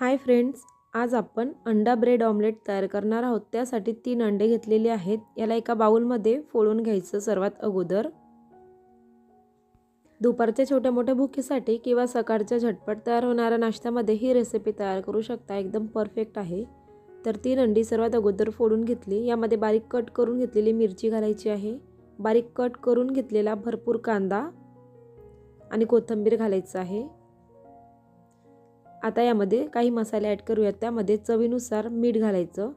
Hi friends आज आपण अंडा ब्रेड ऑमलेट तयार करणार आहोत. त्यासाठी तीन अंडे घेतलेले आहेत. याला एका बाउलमध्ये फोडून घ्यायचं सर्वात अगोदर. दुपारच्या छोट्या मोठ्या भुकीसाठी किंवा सकाळच्या झटपट तयार होणाऱ्या नाश्त्यामध्ये ही रेसिपी तयार करू शकता. एकदम परफेक्ट आहे. तर तीन अंडी सर्वात अगोदर फोडून घेतली. यामध्ये बारीक कट करून घेतलेली मिरची घालायची आहे. बारीक कट करून घेतलेला भरपूर कांदा आणि कोथिंबीर घालायचं आहे. आता यामध्ये काही मसाले ॲड करूयात. त्यामध्ये चवीनुसार मीठ घालायचं.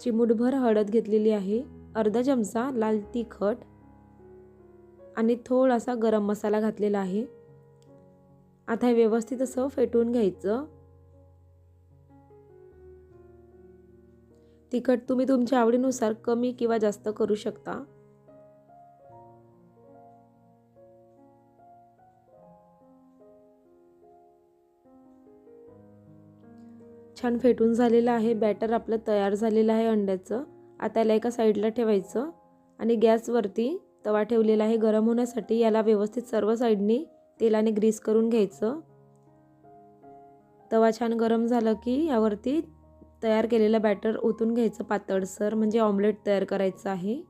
चिमूटभर हळद घेतलेली आहे. अर्धा चमचा लाल तिखट आणि थोडासा गरम मसाला घातलेला आहे. आता हे व्यवस्थित असं फेटून घ्यायचं. तिखट तुम्ही तुमच्या आवडीनुसार कमी किंवा जास्त करू शकता. छान फेटून झालेलं आहे. बॅटर आपलं तयार झालेलं आहे अंड्याचं. आता याला एका साईडला ठेवायचं. आणि गॅसवरती तवा ठेवलेला आहे गरम होण्यासाठी. याला व्यवस्थित सर्व साईडनी तेलाने ग्रीस करून घ्यायचं. तवा छान गरम झालं की यावरती तयार केलेलं बॅटर ओतून घ्यायचं पातळसर म्हणजे ऑमलेट तयार करायचं आहे.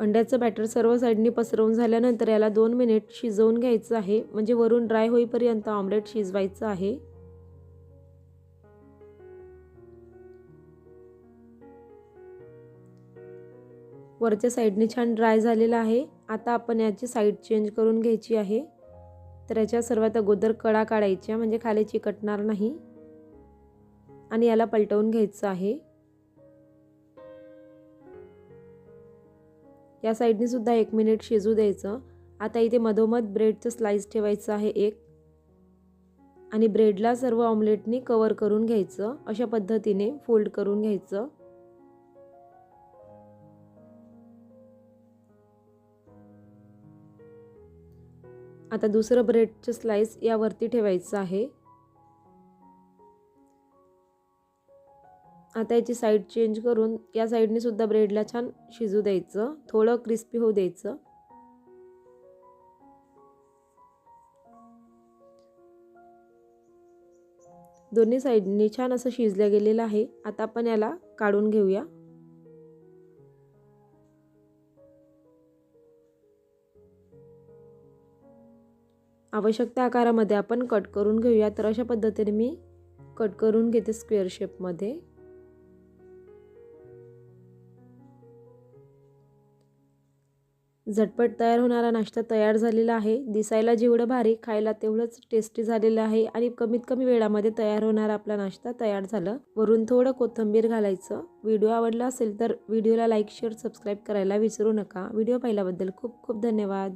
अंड्याचं बॅटर सर्व साईडनी पसरवून झाल्यानंतर याला दोन मिनिट शिजवून घ्यायचं आहे. म्हणजे वरून ड्राय होईपर्यंत ऑमलेट शिजवायचं आहे. वरच्या साईडने छान ड्राय झालेलं आहे. आता आपण याची साईड चेंज करून घ्यायची आहे. तर याच्या सर्वात अगोदर कडा काढायच्या म्हणजे खाली चिकटणार नाही. आणि याला पलटवून घ्यायचं आहे. या साईडने सुद्धा एक मिनिट शिजू द्यायचं. आता इथे मधोमध ब्रेडचं स्लाइस ठेवायचं आहे एक. आणि ब्रेडला सर्व ऑमलेटनी कवर करून घ्यायचं. अशा पद्धतीने फोल्ड करून घ्यायचं. आता दुसरं ब्रेडचं स्लाइस यावरती ठेवायचं आहे. आता याची साईड चेंज करून या साईडने सुद्धा ब्रेडला छान शिजू द्यायचं. थोडं क्रिस्पी होऊ द्यायचं. दोन्ही साईडने छान असं शिजल्या गेलेलं आहे. आता आपण याला काढून घेऊया. आवश्यकता आकारामध्ये आपण कट करून घेऊया. तर अशा पद्धतीने मी कट करून घेते स्क्वेअर शेपमध्ये झटपट तयार होणारा नाश्ता तयार झालेला आहे. दिसायला जेवढं भारी खायला तेवढंच टेस्टी झालेलं आहे आणि कमीत कमी वेळामध्ये तयार होणारा आपला नाश्ता तयार झालं. वरून थोडं कोथिंबीर घालायचं. व्हिडिओ आवडला असेल तर व्हिडिओला लाईक शेअर सबस्क्राईब करायला विसरू नका. व्हिडिओ पाहिल्याबद्दल खूप खूप धन्यवाद.